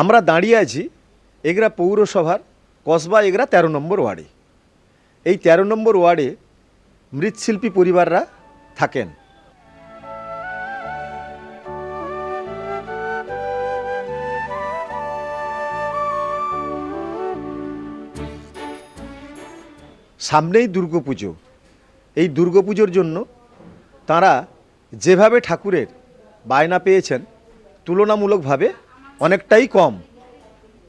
আমরা দাঁড়িয়ে আছি এগরা পৌরসভার কসবা এগরা তেরো নম্বর ওয়ার্ডে। এই তেরো নম্বর ওয়ার্ডে মৃৎশিল্পী পরিবাররা থাকেন। সামনেই দুর্গাপুজো। এই দুর্গাপুজোর জন্য তারা যেভাবে ঠাকুরের বায়না পেয়েছেন, তুলনামূলকভাবে অনেকটাই কম।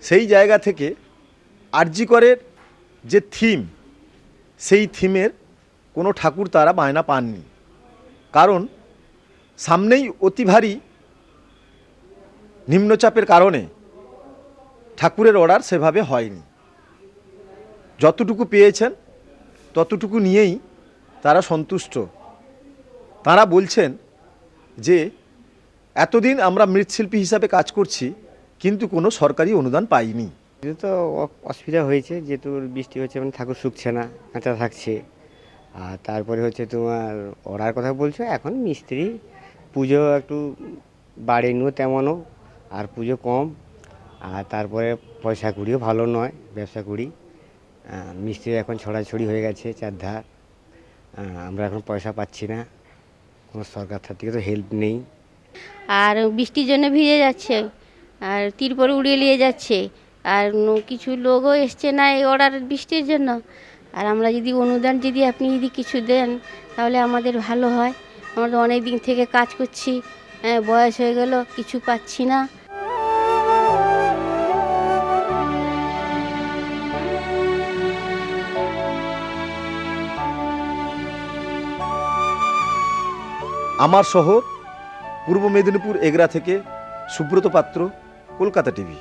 সেই জায়গা থেকে আরজিকরের যে থিম, সেই থিমের কোনো ঠাকুর তারা বায়না পাননি। কারণ সামনেই অতি ভারী নিম্নচাপের কারণে ঠাকুরের অর্ডার সেভাবে হয়নি। যতটুকু পেয়েছেন, ততটুকু নিয়েই তারা সন্তুষ্ট। তারা বলছেন যে, এতদিন আমরা মৃৎশিল্পী হিসাবে কাজ করছি কিন্তু কোনো সরকারি অনুদান পাইনি। তো অ- অসুবিধা হয়েছে যেহেতু বৃষ্টি হচ্ছে মানে ঠাকুর শুকছে না কাঁচা থাকছে। আর তারপরে হচ্ছে তোমার অর্ডার কথা বলছো এখন মিস্ত্রি পুজো একটু বাড়েনিও তেমনও আর পুজো কম আর তারপরে পয়সা কুড়িও ভালো নয় ব্যবসা কুড়ি। মিস্ত্রি এখন ছড়াছড়ি হয়ে গেছে চারধার। আমরা এখন পয়সা পাচ্ছি না কোনো সরকার থেকে তো হেল্প নেই। আর বৃষ্টির জন্য ভিজে যাচ্ছে। আর তিরপল উড়িয়ে নিয়ে যাচ্ছে। আর কিছু লোকও এসছে না এই অর্ডার বৃষ্টির জন্য। আর আমরা যদি অনুদান যদি আপনি যদি কিছু দেন তাহলে আমাদের ভালো হয়। আমরা তো অনেক দিন থেকে কাজ করছি হ্যাঁ, বয়স হয়ে গেল কিছু পাচ্ছি না। আমার শহর পূর্ব মেদিনীপুর এগরা থেকে সুব্রত পাত্র কলকাতা টিভি।